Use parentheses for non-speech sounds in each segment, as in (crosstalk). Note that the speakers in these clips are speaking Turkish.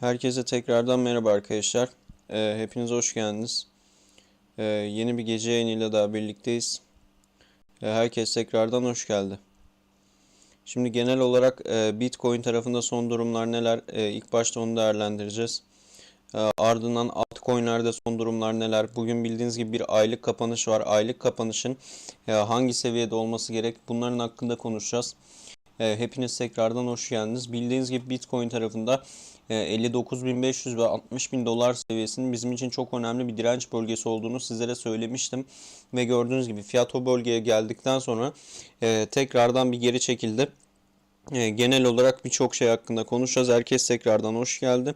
Herkese tekrardan merhaba arkadaşlar. Ee, hepiniz hoş geldiniz. Ee, yeni bir gece yayınıyla daha birlikteyiz. Ee, herkes tekrardan hoş geldi. Şimdi genel olarak e, Bitcoin tarafında son durumlar neler? E, ilk başta onu değerlendireceğiz. E, ardından altcoin'lerde son durumlar neler? Bugün bildiğiniz gibi bir aylık kapanış var. Aylık kapanışın e, hangi seviyede olması gerek? Bunların hakkında konuşacağız. E, hepiniz tekrardan hoş geldiniz. Bildiğiniz gibi Bitcoin tarafında e, 59.500 ve 60.000 dolar seviyesinin bizim için çok önemli bir direnç bölgesi olduğunu sizlere söylemiştim. Ve gördüğünüz gibi fiyat o bölgeye geldikten sonra e, tekrardan bir geri çekildi. E, genel olarak birçok şey hakkında konuşacağız. Herkes tekrardan hoş geldi.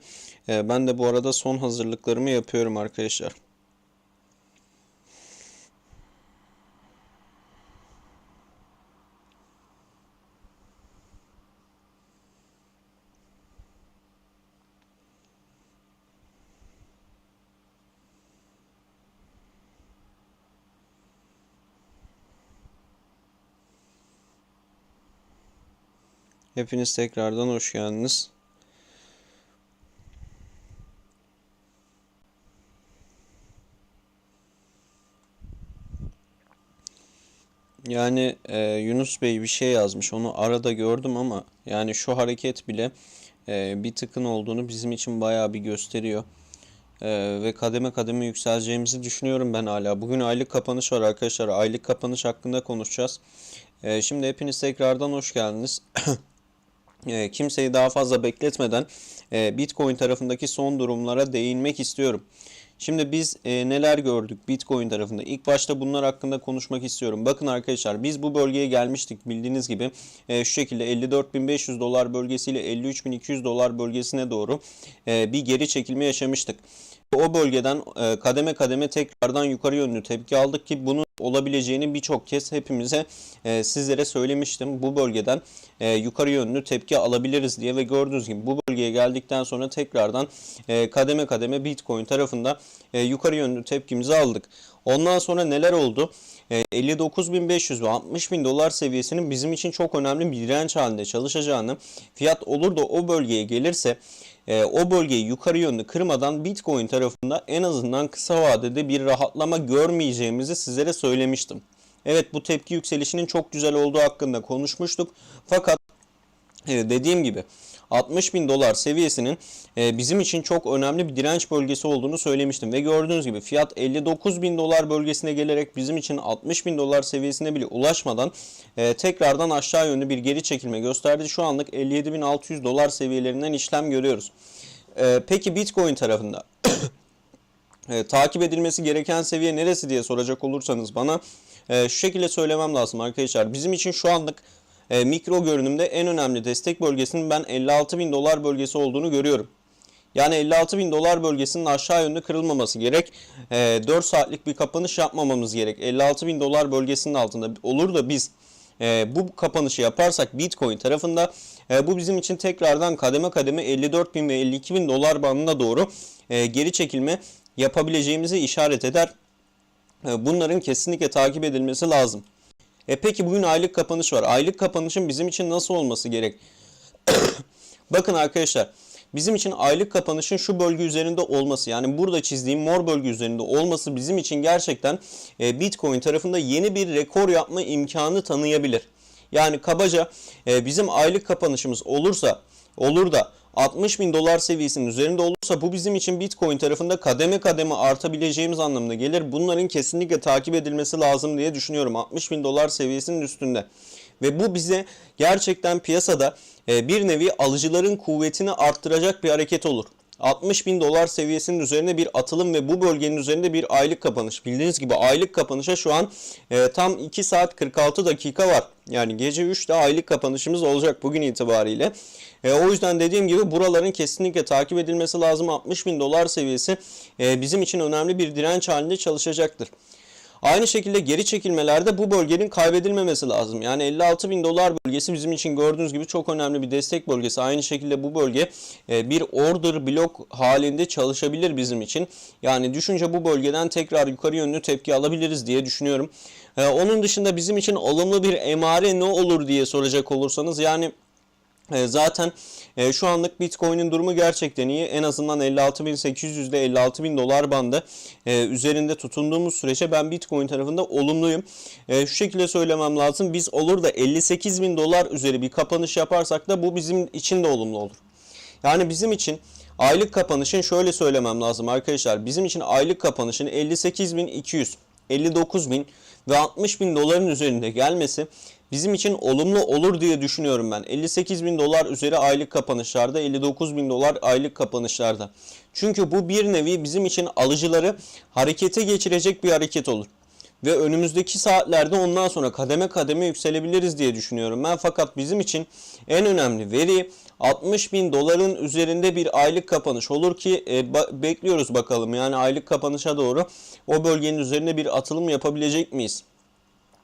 E, ben de bu arada son hazırlıklarımı yapıyorum arkadaşlar. Hepiniz tekrardan hoş geldiniz. Yani e, Yunus Bey bir şey yazmış. Onu arada gördüm ama yani şu hareket bile e, bir tıkın olduğunu bizim için bayağı bir gösteriyor. E, ve kademe kademe yükseleceğimizi düşünüyorum ben hala. Bugün aylık kapanış var arkadaşlar. Aylık kapanış hakkında konuşacağız. E, şimdi hepiniz tekrardan hoş geldiniz. (coughs) E, kimseyi daha fazla bekletmeden e, Bitcoin tarafındaki son durumlara değinmek istiyorum. Şimdi biz e, neler gördük Bitcoin tarafında? İlk başta bunlar hakkında konuşmak istiyorum. Bakın arkadaşlar biz bu bölgeye gelmiştik bildiğiniz gibi e, şu şekilde 54.500 dolar bölgesiyle 53.200 dolar bölgesine doğru e, bir geri çekilme yaşamıştık. O bölgeden e, kademe kademe tekrardan yukarı yönlü tepki aldık ki bunun olabileceğini birçok kez hepimize e, sizlere söylemiştim. Bu bölgeden e, yukarı yönlü tepki alabiliriz diye ve gördüğünüz gibi bu bölgeye geldikten sonra tekrardan e, kademe kademe Bitcoin tarafında e, yukarı yönlü tepkimizi aldık. Ondan sonra neler oldu? E, 59.500 ve 60.000 dolar seviyesinin bizim için çok önemli bir direnç halinde çalışacağını, fiyat olur da o bölgeye gelirse e, o bölgeyi yukarı yönlü kırmadan Bitcoin tarafında en azından kısa vadede bir rahatlama görmeyeceğimizi sizlere söylemiştim. Evet bu tepki yükselişinin çok güzel olduğu hakkında konuşmuştuk. Fakat e, dediğim gibi 60 bin dolar seviyesinin e, bizim için çok önemli bir direnç bölgesi olduğunu söylemiştim. Ve gördüğünüz gibi fiyat 59 bin dolar bölgesine gelerek bizim için 60 bin dolar seviyesine bile ulaşmadan e, tekrardan aşağı yönlü bir geri çekilme gösterdi. Şu anlık 57.600 dolar seviyelerinden işlem görüyoruz. E, peki Bitcoin tarafında (coughs) e, takip edilmesi gereken seviye neresi diye soracak olursanız bana e, şu şekilde söylemem lazım arkadaşlar. Bizim için şu anlık e, mikro görünümde en önemli destek bölgesinin ben 56 bin dolar bölgesi olduğunu görüyorum. Yani 56 bin dolar bölgesinin aşağı yönlü kırılmaması gerek. E, 4 saatlik bir kapanış yapmamamız gerek. 56 bin dolar bölgesinin altında olur da biz e, bu kapanışı yaparsak Bitcoin tarafında e, bu bizim için tekrardan kademe kademe 54 bin ve 52 bin dolar bandına doğru e, geri çekilme yapabileceğimizi işaret eder. E, bunların kesinlikle takip edilmesi lazım. E peki bugün aylık kapanış var. Aylık kapanışın bizim için nasıl olması gerek? (coughs) Bakın arkadaşlar bizim için aylık kapanışın şu bölge üzerinde olması yani burada çizdiğim mor bölge üzerinde olması bizim için gerçekten e, Bitcoin tarafında yeni bir rekor yapma imkanı tanıyabilir. Yani kabaca e, bizim aylık kapanışımız olursa olur da 60 bin dolar seviyesinin üzerinde olursa bu bizim için Bitcoin tarafında kademe kademe artabileceğimiz anlamına gelir. Bunların kesinlikle takip edilmesi lazım diye düşünüyorum 60 bin dolar seviyesinin üstünde. Ve bu bize gerçekten piyasada e, bir nevi alıcıların kuvvetini arttıracak bir hareket olur. 60 bin dolar seviyesinin üzerine bir atılım ve bu bölgenin üzerinde bir aylık kapanış. Bildiğiniz gibi aylık kapanışa şu an e, tam 2 saat 46 dakika var. Yani gece 3'te aylık kapanışımız olacak bugün itibariyle. E, o yüzden dediğim gibi buraların kesinlikle takip edilmesi lazım. 60 bin dolar seviyesi e, bizim için önemli bir direnç halinde çalışacaktır. Aynı şekilde geri çekilmelerde bu bölgenin kaybedilmemesi lazım. Yani 56 bin dolar bölgesi bizim için gördüğünüz gibi çok önemli bir destek bölgesi. Aynı şekilde bu bölge e, bir order blok halinde çalışabilir bizim için. Yani düşünce bu bölgeden tekrar yukarı yönlü tepki alabiliriz diye düşünüyorum. E, onun dışında bizim için olumlu bir emare ne olur diye soracak olursanız yani Zaten e, şu anlık Bitcoin'in durumu gerçekten iyi. En azından 56.800 ile 56.000 dolar bandı e, üzerinde tutunduğumuz sürece ben Bitcoin tarafında olumluyum. E, Şu şekilde söylemem lazım. Biz olur da 58.000 dolar üzeri bir kapanış yaparsak da bu bizim için de olumlu olur. Yani bizim için aylık kapanışın şöyle söylemem lazım arkadaşlar. Bizim için aylık kapanışın 58.200, 59.000 ve 60.000 doların üzerinde gelmesi bizim için olumlu olur diye düşünüyorum ben. 58.000 dolar üzeri aylık kapanışlarda, 59.000 dolar aylık kapanışlarda. Çünkü bu bir nevi bizim için alıcıları harekete geçirecek bir hareket olur. Ve önümüzdeki saatlerde ondan sonra kademe kademe yükselebiliriz diye düşünüyorum ben. Fakat bizim için en önemli veri 60 bin doların üzerinde bir aylık kapanış olur ki e, ba- bekliyoruz bakalım. Yani aylık kapanışa doğru o bölgenin üzerinde bir atılım yapabilecek miyiz?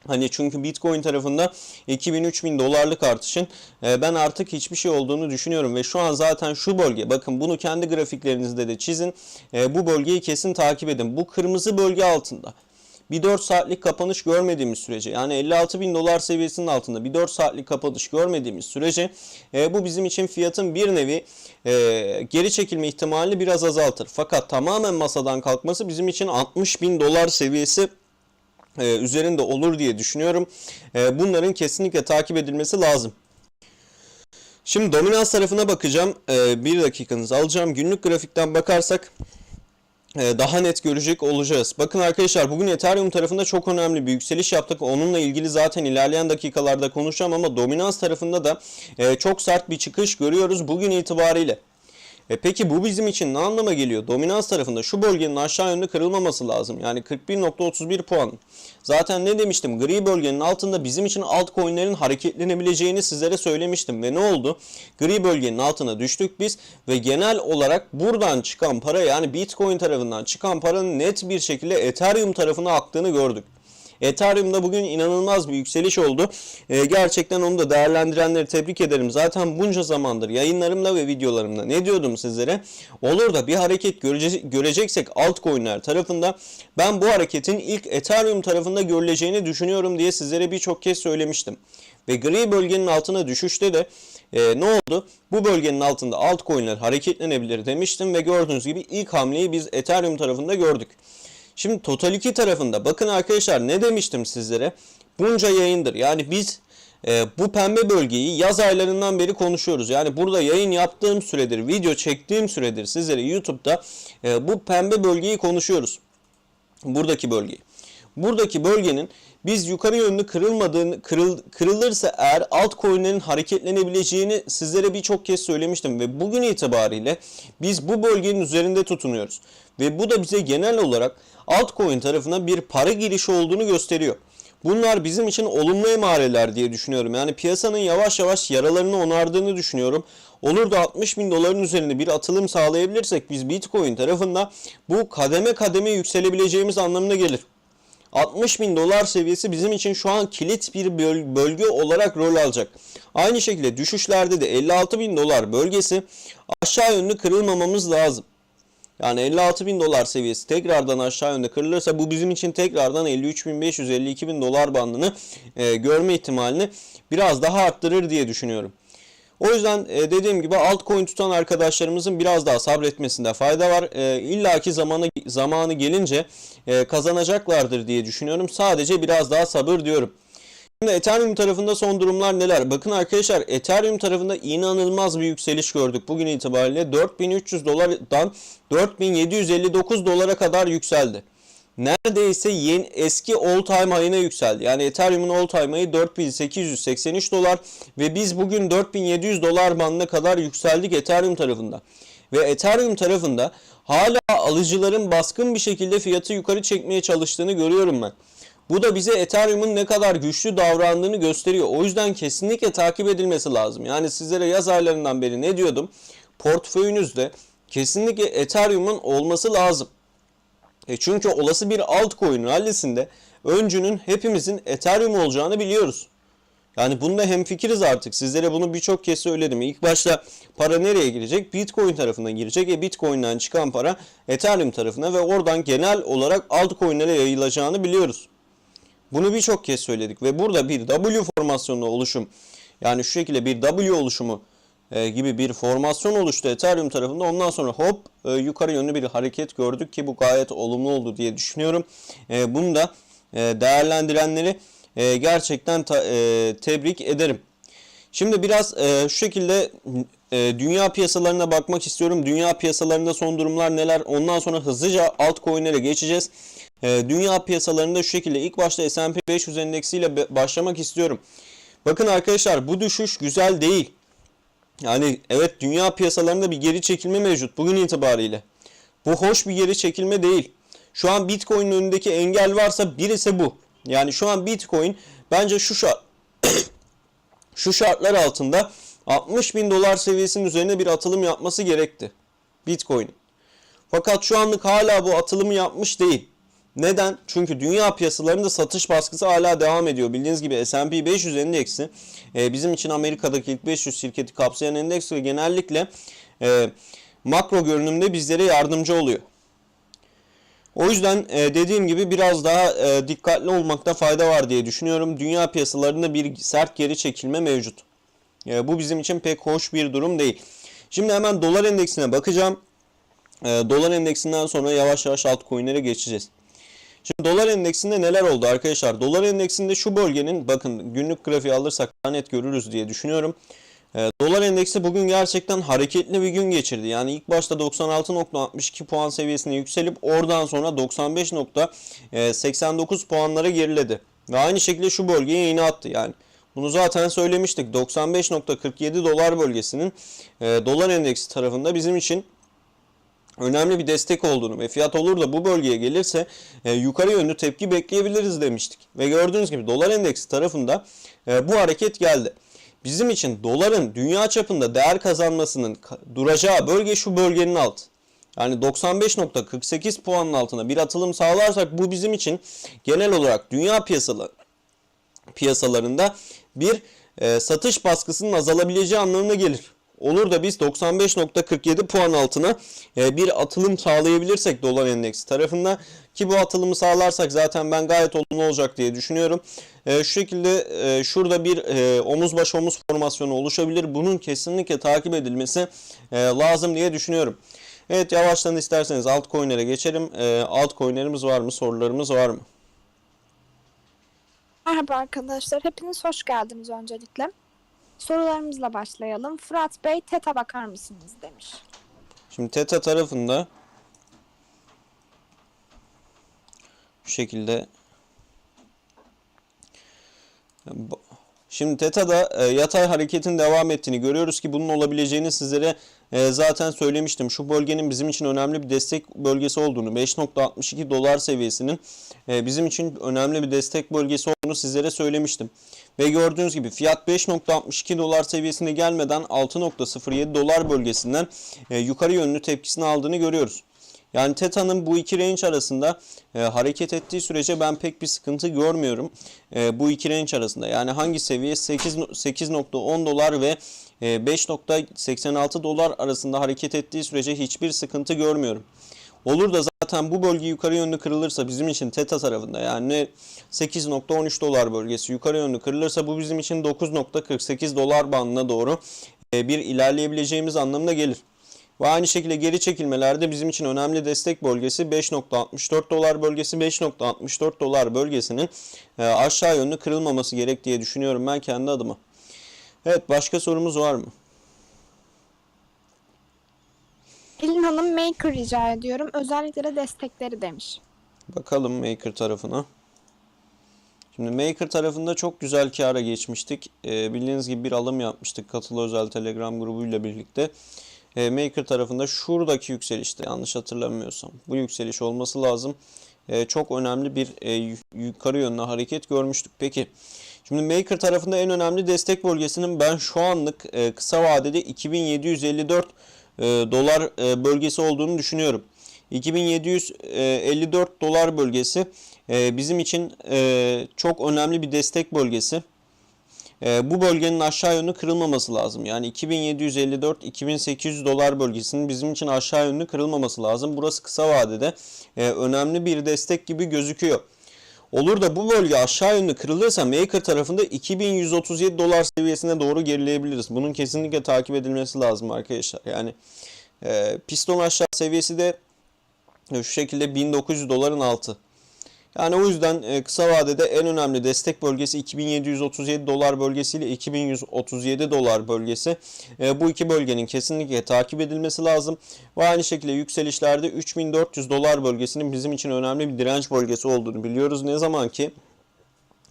Hani çünkü Bitcoin tarafında 2000-3000 dolarlık artışın e, ben artık hiçbir şey olduğunu düşünüyorum ve şu an zaten şu bölge bakın bunu kendi grafiklerinizde de çizin. E, bu bölgeyi kesin takip edin. Bu kırmızı bölge altında bir 4 saatlik kapanış görmediğimiz sürece yani 56 bin dolar seviyesinin altında bir 4 saatlik kapanış görmediğimiz sürece e, bu bizim için fiyatın bir nevi e, geri çekilme ihtimalini biraz azaltır. Fakat tamamen masadan kalkması bizim için 60 bin dolar seviyesi üzerinde olur diye düşünüyorum. E, bunların kesinlikle takip edilmesi lazım. Şimdi dominans tarafına bakacağım. E, bir dakikanızı alacağım. Günlük grafikten bakarsak e, daha net görecek olacağız. Bakın arkadaşlar bugün Ethereum tarafında çok önemli bir yükseliş yaptık. Onunla ilgili zaten ilerleyen dakikalarda konuşacağım ama dominans tarafında da e, çok sert bir çıkış görüyoruz bugün itibariyle. E peki bu bizim için ne anlama geliyor? Dominans tarafında şu bölgenin aşağı yönlü kırılmaması lazım. Yani 41.31 puan. Zaten ne demiştim? Gri bölgenin altında bizim için altcoin'lerin hareketlenebileceğini sizlere söylemiştim. Ve ne oldu? Gri bölgenin altına düştük biz ve genel olarak buradan çıkan para yani Bitcoin tarafından çıkan paranın net bir şekilde Ethereum tarafına aktığını gördük. Ethereum'da bugün inanılmaz bir yükseliş oldu. Ee, gerçekten onu da değerlendirenleri tebrik ederim. Zaten bunca zamandır yayınlarımda ve videolarımda ne diyordum sizlere? Olur da bir hareket görece- göreceksek altcoin'ler tarafında ben bu hareketin ilk Ethereum tarafında görüleceğini düşünüyorum diye sizlere birçok kez söylemiştim. Ve gri bölgenin altına düşüşte de e, ne oldu? Bu bölgenin altında altcoin'ler hareketlenebilir demiştim ve gördüğünüz gibi ilk hamleyi biz Ethereum tarafında gördük. Şimdi Total 2 tarafında bakın arkadaşlar ne demiştim sizlere? Bunca yayındır. Yani biz e, bu pembe bölgeyi yaz aylarından beri konuşuyoruz. Yani burada yayın yaptığım süredir, video çektiğim süredir sizlere YouTube'da e, bu pembe bölgeyi konuşuyoruz. Buradaki bölgeyi. Buradaki bölgenin biz yukarı yönlü kırılmadığını, kırıl, kırılırsa eğer altcoin'lerin hareketlenebileceğini sizlere birçok kez söylemiştim ve bugün itibariyle biz bu bölgenin üzerinde tutunuyoruz. Ve bu da bize genel olarak altcoin tarafına bir para girişi olduğunu gösteriyor. Bunlar bizim için olumlu emareler diye düşünüyorum. Yani piyasanın yavaş yavaş yaralarını onardığını düşünüyorum. Olur da 60 bin doların üzerinde bir atılım sağlayabilirsek biz Bitcoin tarafında bu kademe kademe yükselebileceğimiz anlamına gelir. 60 bin dolar seviyesi bizim için şu an kilit bir böl- bölge olarak rol alacak. Aynı şekilde düşüşlerde de 56 bin dolar bölgesi aşağı yönlü kırılmamamız lazım. Yani 56 bin dolar seviyesi tekrardan aşağı yönde kırılırsa bu bizim için tekrardan 53.500-52 bin dolar bandını e, görme ihtimalini biraz daha arttırır diye düşünüyorum. O yüzden e, dediğim gibi altcoin tutan arkadaşlarımızın biraz daha sabretmesinde fayda var. E, İlla ki zamanı, zamanı gelince e, kazanacaklardır diye düşünüyorum. Sadece biraz daha sabır diyorum. Şimdi Ethereum tarafında son durumlar neler? Bakın arkadaşlar Ethereum tarafında inanılmaz bir yükseliş gördük bugün itibariyle 4300 dolardan 4759 dolara kadar yükseldi. Neredeyse yeni eski all time high'ına yükseldi. Yani Ethereum'un all time high'ı 4883 dolar ve biz bugün 4700 dolar bandına kadar yükseldik Ethereum tarafında. Ve Ethereum tarafında hala alıcıların baskın bir şekilde fiyatı yukarı çekmeye çalıştığını görüyorum ben. Bu da bize Ethereum'un ne kadar güçlü davrandığını gösteriyor. O yüzden kesinlikle takip edilmesi lazım. Yani sizlere yaz aylarından beri ne diyordum? Portföyünüzde kesinlikle Ethereum'un olması lazım. E çünkü olası bir altcoin rallisinde öncünün hepimizin Ethereum olacağını biliyoruz. Yani bunda hemfikiriz artık. Sizlere bunu birçok kez söyledim. İlk başta para nereye girecek? Bitcoin tarafına girecek. E Bitcoin'den çıkan para Ethereum tarafına ve oradan genel olarak altcoin'lere yayılacağını biliyoruz. Bunu birçok kez söyledik ve burada bir W formasyonlu oluşum Yani şu şekilde bir W oluşumu e, gibi bir formasyon oluştu Ethereum tarafında. Ondan sonra hop e, yukarı yönlü bir hareket gördük ki bu gayet olumlu oldu diye düşünüyorum. E, bunu da e, değerlendirenleri e, gerçekten ta, e, tebrik ederim. Şimdi biraz e, şu şekilde e, dünya piyasalarına bakmak istiyorum. Dünya piyasalarında son durumlar neler? Ondan sonra hızlıca altcoin'lere geçeceğiz. E, dünya piyasalarında şu şekilde ilk başta S&P 500 endeksiyle başlamak istiyorum. Bakın arkadaşlar bu düşüş güzel değil. Yani evet dünya piyasalarında bir geri çekilme mevcut bugün itibariyle. Bu hoş bir geri çekilme değil. Şu an Bitcoin'in önündeki engel varsa birisi bu. Yani şu an Bitcoin bence şu şart (coughs) şu şartlar altında 60 bin dolar seviyesinin üzerine bir atılım yapması gerekti. Bitcoin. Fakat şu anlık hala bu atılımı yapmış değil. Neden? Çünkü dünya piyasalarında satış baskısı hala devam ediyor. Bildiğiniz gibi S&P 500 endeksi e, bizim için Amerika'daki ilk 500 şirketi kapsayan endeks ve genellikle e, makro görünümde bizlere yardımcı oluyor. O yüzden e, dediğim gibi biraz daha dikkatli olmakta fayda var diye düşünüyorum. Dünya piyasalarında bir sert geri çekilme mevcut. E, bu bizim için pek hoş bir durum değil. Şimdi hemen dolar endeksine bakacağım. E, dolar endeksinden sonra yavaş yavaş altcoin'lere geçeceğiz. Şimdi dolar endeksinde neler oldu arkadaşlar? Dolar endeksinde şu bölgenin bakın günlük grafiği alırsak daha net görürüz diye düşünüyorum. E, dolar endeksi bugün gerçekten hareketli bir gün geçirdi. Yani ilk başta 96.62 puan seviyesine yükselip oradan sonra 95.89 puanlara geriledi. Ve aynı şekilde şu bölgeye iğne attı. Yani bunu zaten söylemiştik. 95.47 dolar bölgesinin e, dolar endeksi tarafında bizim için önemli bir destek olduğunu ve fiyat olur da bu bölgeye gelirse e, yukarı yönlü tepki bekleyebiliriz demiştik. Ve gördüğünüz gibi dolar endeksi tarafında e, bu hareket geldi. Bizim için doların dünya çapında değer kazanmasının ka- duracağı bölge şu bölgenin altı. Yani 95.48 puanın altına bir atılım sağlarsak bu bizim için genel olarak dünya piyasaları piyasalarında bir e, satış baskısının azalabileceği anlamına gelir. Olur da biz 95.47 puan altına e, bir atılım sağlayabilirsek dolar endeksi tarafında ki bu atılımı sağlarsak zaten ben gayet olumlu olacak diye düşünüyorum. E, şu şekilde e, şurada bir omuz baş omuz formasyonu oluşabilir. Bunun kesinlikle takip edilmesi lazım diye düşünüyorum. Evet yavaştan isterseniz altcoin'lere geçelim. Altcoin'lerimiz var mı? Sorularımız var mı? Merhaba arkadaşlar, hepiniz hoş geldiniz öncelikle. Sorularımızla başlayalım. Fırat Bey, TET'e bakar mısınız demiş. Şimdi Teta tarafında şu şekilde Şimdi Teta'da e, yatay hareketin devam ettiğini görüyoruz ki bunun olabileceğini sizlere e, zaten söylemiştim. Şu bölgenin bizim için önemli bir destek bölgesi olduğunu, 5.62 dolar seviyesinin e, bizim için önemli bir destek bölgesi olduğunu sizlere söylemiştim. Ve gördüğünüz gibi fiyat 5.62 dolar seviyesine gelmeden 6.07 dolar bölgesinden e, yukarı yönlü tepkisini aldığını görüyoruz. Yani Teta'nın bu iki range arasında e, hareket ettiği sürece ben pek bir sıkıntı görmüyorum. E, bu iki range arasında. Yani hangi seviye 8 no- 8.10 dolar ve 5.86 dolar arasında hareket ettiği sürece hiçbir sıkıntı görmüyorum. Olur da zaten bu bölge yukarı yönlü kırılırsa bizim için Teta tarafında yani 8.13 dolar bölgesi yukarı yönlü kırılırsa bu bizim için 9.48 dolar bandına doğru e, bir ilerleyebileceğimiz anlamına gelir. Ve aynı şekilde geri çekilmelerde bizim için önemli destek bölgesi 5.64 dolar bölgesi 5.64 dolar bölgesinin e, aşağı yönlü kırılmaması gerek diye düşünüyorum ben kendi adıma. Evet başka sorumuz var mı? Elin Hanım Maker rica ediyorum. Özellikle de destekleri demiş. Bakalım Maker tarafına. Şimdi Maker tarafında çok güzel kâra geçmiştik. Ee, bildiğiniz gibi bir alım yapmıştık katılı özel Telegram grubuyla birlikte. Ee, Maker tarafında şuradaki yükselişte yanlış hatırlamıyorsam bu yükseliş olması lazım. Ee, çok önemli bir e, yu- yukarı yönlü hareket görmüştük. Peki şimdi Maker tarafında en önemli destek bölgesinin ben şu anlık e, kısa vadede 2754 e, dolar e, bölgesi olduğunu düşünüyorum. 2754 dolar bölgesi e, bizim için e, çok önemli bir destek bölgesi. E, bu bölgenin aşağı yönlü kırılmaması lazım. Yani 2754-2800 dolar bölgesinin bizim için aşağı yönlü kırılmaması lazım. Burası kısa vadede e, önemli bir destek gibi gözüküyor. Olur da bu bölge aşağı yönlü kırılırsa Maker tarafında 2137 dolar seviyesine doğru gerileyebiliriz. Bunun kesinlikle takip edilmesi lazım arkadaşlar. Yani e, piston aşağı seviyesi de şu şekilde 1900 doların altı. Yani o yüzden e, kısa vadede en önemli destek bölgesi 2737 dolar bölgesi ile 2137 dolar bölgesi. E, bu iki bölgenin kesinlikle takip edilmesi lazım. Ve aynı şekilde yükselişlerde 3400 dolar bölgesinin bizim için önemli bir direnç bölgesi olduğunu biliyoruz. Ne zaman ki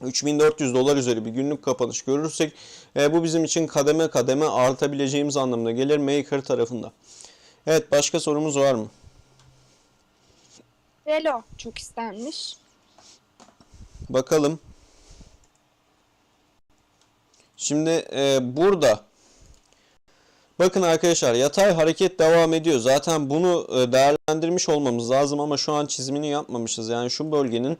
3400 dolar üzeri bir günlük kapanış görürsek e, bu bizim için kademe kademe artabileceğimiz anlamına gelir Maker tarafında. Evet başka sorumuz var mı? Velo çok istenmiş. Bakalım. Şimdi e, burada bakın arkadaşlar yatay hareket devam ediyor. Zaten bunu e, değerlendirmiş olmamız lazım ama şu an çizimini yapmamışız. Yani şu bölgenin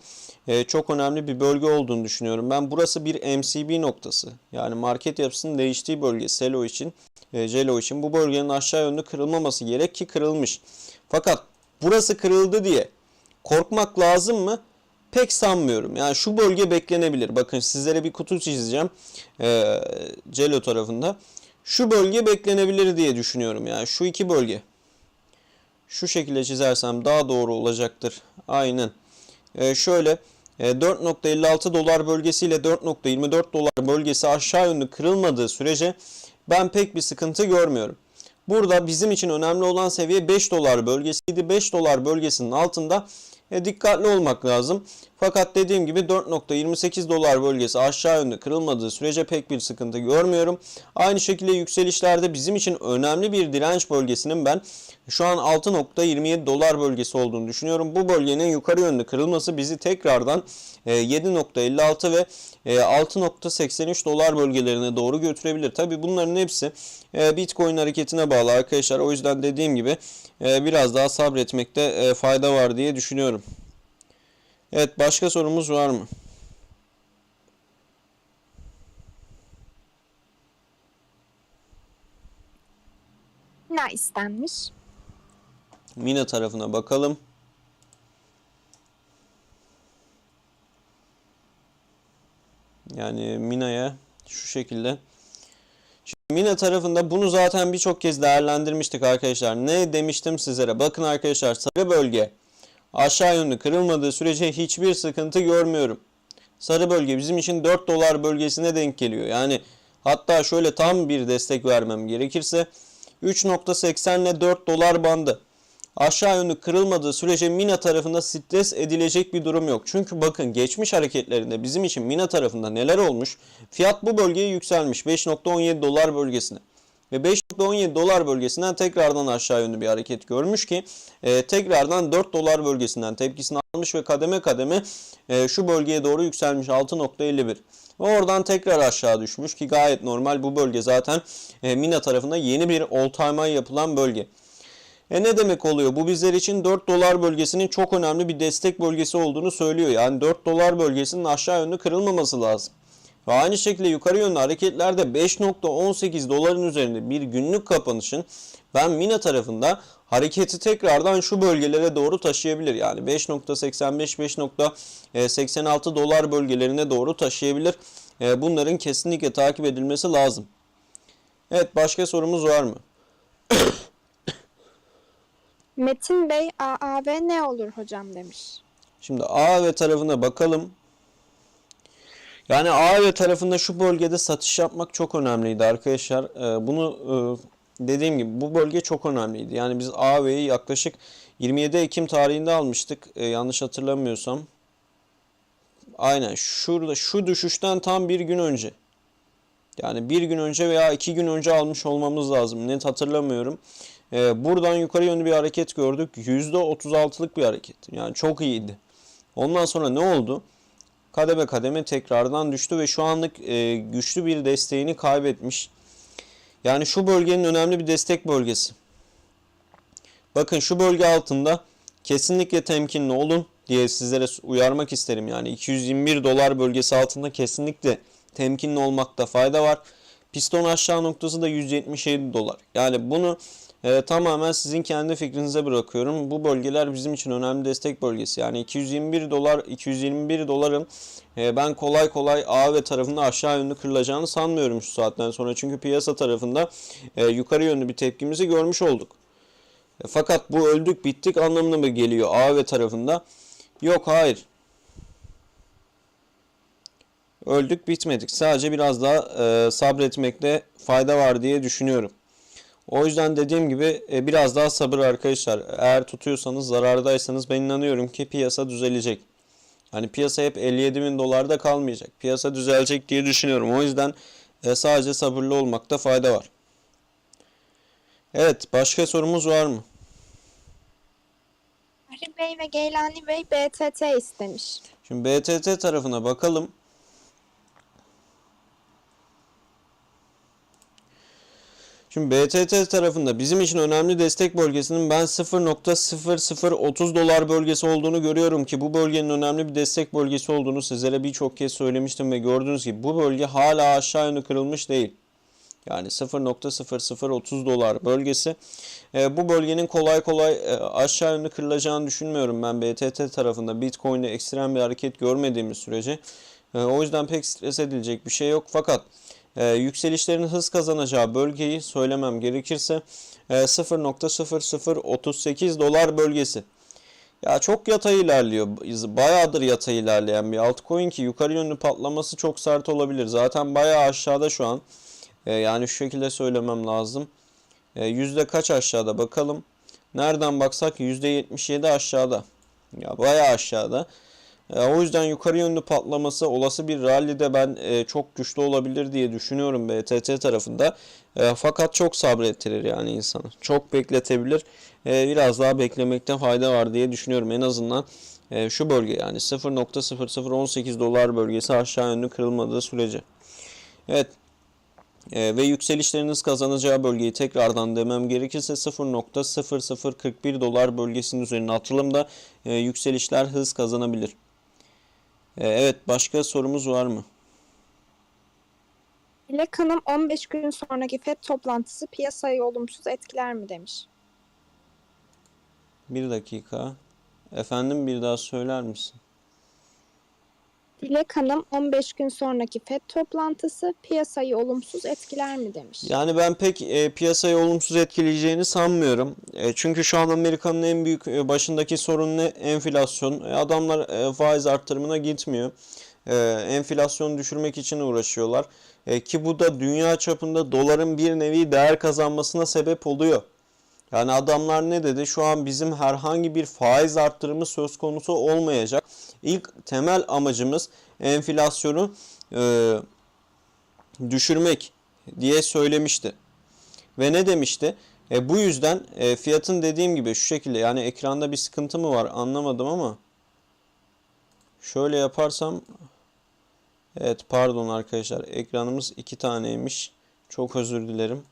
e, çok önemli bir bölge olduğunu düşünüyorum. Ben burası bir MCB noktası. Yani market yapısının değiştiği bölge Selo için, e, Celo için. Bu bölgenin aşağı yönlü kırılmaması gerek ki kırılmış. Fakat burası kırıldı diye korkmak lazım mı? Pek sanmıyorum. Yani şu bölge beklenebilir. Bakın sizlere bir kutu çizeceğim. Ee, Celo tarafında. Şu bölge beklenebilir diye düşünüyorum. Yani şu iki bölge. Şu şekilde çizersem daha doğru olacaktır. Aynen. Ee, şöyle e, 4.56 dolar bölgesiyle 4.24 dolar bölgesi aşağı yönlü kırılmadığı sürece ben pek bir sıkıntı görmüyorum. Burada bizim için önemli olan seviye 5 dolar bölgesiydi. 5 dolar bölgesinin altında e, dikkatli olmak lazım. Fakat dediğim gibi 4.28 dolar bölgesi aşağı yönde kırılmadığı sürece pek bir sıkıntı görmüyorum. Aynı şekilde yükselişlerde bizim için önemli bir direnç bölgesinin ben şu an 6.27 dolar bölgesi olduğunu düşünüyorum. Bu bölgenin yukarı yönde kırılması bizi tekrardan e, 7.56 ve e, 6.83 dolar bölgelerine doğru götürebilir. Tabi bunların hepsi e, Bitcoin hareketine bağlı arkadaşlar. O yüzden dediğim gibi e, biraz daha sabretmekte e, fayda var diye düşünüyorum. Evet başka sorumuz var mı? Ne istenmiş? Mina tarafına bakalım. Yani Mina'ya şu şekilde. Mina tarafında bunu zaten birçok kez değerlendirmiştik arkadaşlar. Ne demiştim sizlere? Bakın arkadaşlar sarı bölge aşağı yönlü kırılmadığı sürece hiçbir sıkıntı görmüyorum. Sarı bölge bizim için 4 dolar bölgesine denk geliyor. Yani hatta şöyle tam bir destek vermem gerekirse 3.80 ile 4 dolar bandı. Aşağı yönlü kırılmadığı sürece Mina tarafında stres edilecek bir durum yok. Çünkü bakın geçmiş hareketlerinde bizim için Mina tarafında neler olmuş? Fiyat bu bölgeye yükselmiş 5.17 dolar bölgesine. Ve 5.17 dolar bölgesinden tekrardan aşağı yönlü bir hareket görmüş ki e, tekrardan 4 dolar bölgesinden tepkisini almış ve kademe kademe e, şu bölgeye doğru yükselmiş 6.51. Ve oradan tekrar aşağı düşmüş ki gayet normal bu bölge zaten e, Mina tarafında yeni bir all time high yapılan bölge. E ne demek oluyor? Bu bizler için 4 dolar bölgesinin çok önemli bir destek bölgesi olduğunu söylüyor. Yani 4 dolar bölgesinin aşağı yönlü kırılmaması lazım. Ve aynı şekilde yukarı yönlü hareketlerde 5.18 doların üzerinde bir günlük kapanışın ben Mina tarafında hareketi tekrardan şu bölgelere doğru taşıyabilir. Yani 5.85 5.86 dolar bölgelerine doğru taşıyabilir. E, Bunların kesinlikle takip edilmesi lazım. Evet başka sorumuz var mı? Metin Bey AAV ne olur hocam demiş. Şimdi A ve tarafına bakalım. Yani A ve tarafında şu bölgede satış yapmak çok önemliydi arkadaşlar. Ee, bunu e, dediğim gibi bu bölge çok önemliydi. Yani biz A ve'yi yaklaşık 27 Ekim tarihinde almıştık. Ee, yanlış hatırlamıyorsam. Aynen şurada şu düşüşten tam bir gün önce. Yani bir gün önce veya iki gün önce almış olmamız lazım. Net hatırlamıyorum. Ee, buradan yukarı yönlü bir hareket gördük. %36'lık bir hareket. Yani çok iyiydi. Ondan sonra ne oldu? Kademe kademe tekrardan düştü ve şu anlık e, güçlü bir desteğini kaybetmiş. Yani şu bölgenin önemli bir destek bölgesi. Bakın şu bölge altında kesinlikle temkinli olun diye sizlere uyarmak isterim. Yani 221 dolar bölgesi altında kesinlikle temkinli olmakta fayda var. Piston aşağı noktası da 177 dolar. Yani bunu e, tamamen sizin kendi fikrinize bırakıyorum. Bu bölgeler bizim için önemli destek bölgesi. Yani 221 dolar 221 doların e, ben kolay kolay A ve tarafında aşağı yönlü kırılacağını sanmıyorum şu saatten sonra. Çünkü piyasa tarafında e, yukarı yönlü bir tepkimizi görmüş olduk. E, fakat bu öldük bittik anlamına mı geliyor A ve tarafında? Yok hayır. Öldük bitmedik. Sadece biraz daha e, sabretmekte fayda var diye düşünüyorum. O yüzden dediğim gibi e, biraz daha sabır arkadaşlar. Eğer tutuyorsanız zarardaysanız ben inanıyorum ki piyasa düzelecek. Hani piyasa hep 57 bin dolarda kalmayacak. Piyasa düzelecek diye düşünüyorum. O yüzden e, sadece sabırlı olmakta fayda var. Evet başka sorumuz var mı? Fahri Bey ve Geylani Bey BTT istemiş. Şimdi BTT tarafına bakalım. Şimdi BTT tarafında bizim için önemli destek bölgesinin ben 0.0030 dolar bölgesi olduğunu görüyorum ki bu bölgenin önemli bir destek bölgesi olduğunu sizlere birçok kez söylemiştim ve gördüğünüz gibi bu bölge hala aşağı yönlü kırılmış değil. Yani 0.0030 dolar bölgesi. E, bu bölgenin kolay kolay e, aşağı yönlü kırılacağını düşünmüyorum ben BTT tarafında. Bitcoin'de ekstrem bir hareket görmediğimiz sürece. E, o yüzden pek stres edilecek bir şey yok. Fakat e, yükselişlerin hız kazanacağı bölgeyi söylemem gerekirse e, 0.0038 dolar bölgesi. Ya çok yatay ilerliyor. Bayağıdır yatay ilerleyen bir altcoin ki yukarı yönlü patlaması çok sert olabilir. Zaten bayağı aşağıda şu an. E, yani şu şekilde söylemem lazım. E, yüzde kaç aşağıda bakalım. Nereden baksak yüzde 77 aşağıda. Ya bayağı aşağıda. E, o yüzden yukarı yönlü patlaması olası bir rallide ben e, çok güçlü olabilir diye düşünüyorum BTT tarafında. E, fakat çok sabrettirir yani insanı. Çok bekletebilir. Biraz daha beklemekte fayda var diye düşünüyorum. En azından şu bölge yani 0.0018 dolar bölgesi aşağı yönlü kırılmadığı sürece. Evet ve yükselişleriniz kazanacağı bölgeyi tekrardan demem gerekirse 0.0041 dolar bölgesinin üzerine atılımda yükselişler hız kazanabilir. E, evet başka sorumuz var mı? Dilek Hanım 15 gün sonraki FED toplantısı piyasayı olumsuz etkiler mi demiş. Bir dakika. Efendim bir daha söyler misin? Dilek Hanım 15 gün sonraki FED toplantısı piyasayı olumsuz etkiler mi demiş. Yani ben pek e, piyasayı olumsuz etkileyeceğini sanmıyorum. E, çünkü şu an Amerika'nın en büyük e, başındaki sorun ne? Enflasyon. E, adamlar e, faiz arttırımına gitmiyor. E, enflasyonu düşürmek için uğraşıyorlar. E, ki bu da dünya çapında doların bir nevi değer kazanmasına sebep oluyor. Yani adamlar ne dedi? Şu an bizim herhangi bir faiz arttırımı söz konusu olmayacak. İlk temel amacımız enflasyonu e, düşürmek diye söylemişti. Ve ne demişti? E, bu yüzden e, fiyatın dediğim gibi şu şekilde yani ekranda bir sıkıntı mı var anlamadım ama şöyle yaparsam evet pardon arkadaşlar ekranımız iki taneymiş. Çok özür dilerim.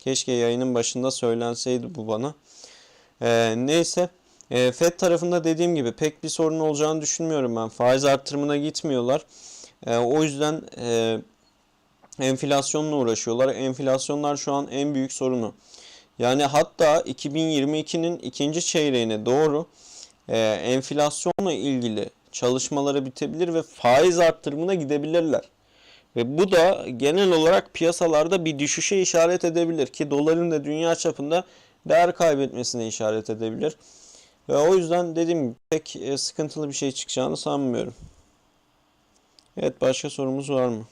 Keşke yayının başında söylenseydi bu bana. E, neyse. E, FED tarafında dediğim gibi pek bir sorun olacağını düşünmüyorum ben. Faiz arttırımına gitmiyorlar. E, o yüzden e, enflasyonla uğraşıyorlar. Enflasyonlar şu an en büyük sorunu. Yani hatta 2022'nin ikinci çeyreğine doğru e, enflasyonla ilgili çalışmaları bitebilir ve faiz arttırımına gidebilirler. Ve bu da genel olarak piyasalarda bir düşüşe işaret edebilir ki doların da dünya çapında değer kaybetmesine işaret edebilir. Ve o yüzden dediğim gibi pek e, sıkıntılı bir şey çıkacağını sanmıyorum. Evet başka sorumuz var mı?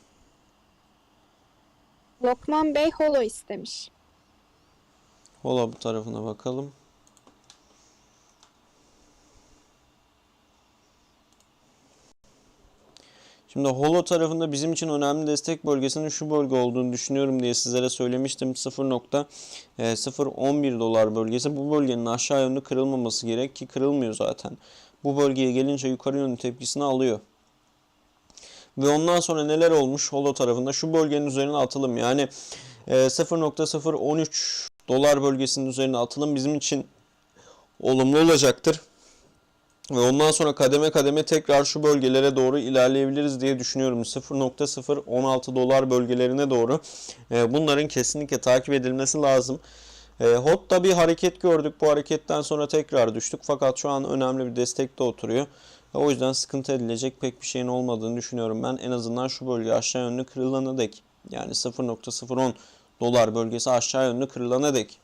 Lokman Bey holo istemiş. Hola bu tarafına bakalım. Şimdi Holo tarafında bizim için önemli destek bölgesinin şu bölge olduğunu düşünüyorum diye sizlere söylemiştim. 0.011 dolar bölgesi. Bu bölgenin aşağı yönlü kırılmaması gerek ki kırılmıyor zaten. Bu bölgeye gelince yukarı yönlü tepkisini alıyor. Ve ondan sonra neler olmuş Holo tarafında? Şu bölgenin üzerine atılım yani 0.013 dolar bölgesinin üzerine atılım bizim için olumlu olacaktır. Ve ondan sonra kademe kademe tekrar şu bölgelere doğru ilerleyebiliriz diye düşünüyorum. 0.016 dolar bölgelerine doğru. E, bunların kesinlikle takip edilmesi lazım. E, HOT'ta bir hareket gördük. Bu hareketten sonra tekrar düştük. Fakat şu an önemli bir destekte oturuyor. E, O yüzden sıkıntı edilecek pek bir şeyin olmadığını düşünüyorum ben. En azından şu bölge aşağı yönlü kırılana dek. Yani 0.010 dolar bölgesi aşağı yönlü kırılana dek.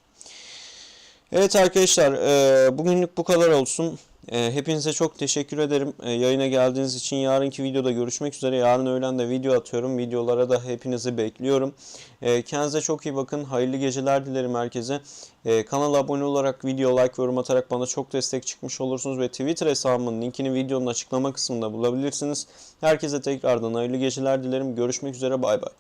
Evet arkadaşlar e, bugünlük bu kadar olsun. E, hepinize çok teşekkür ederim. E, yayına geldiğiniz için yarınki videoda görüşmek üzere. Yarın öğlen de video atıyorum. Videolara da hepinizi bekliyorum. E, kendinize çok iyi bakın. Hayırlı geceler dilerim herkese. E, kanala abone olarak, video like ve yorum atarak bana çok destek çıkmış olursunuz. Ve Twitter hesabımın linkini videonun açıklama kısmında bulabilirsiniz. Herkese tekrardan hayırlı geceler dilerim. Görüşmek üzere. Bay bay.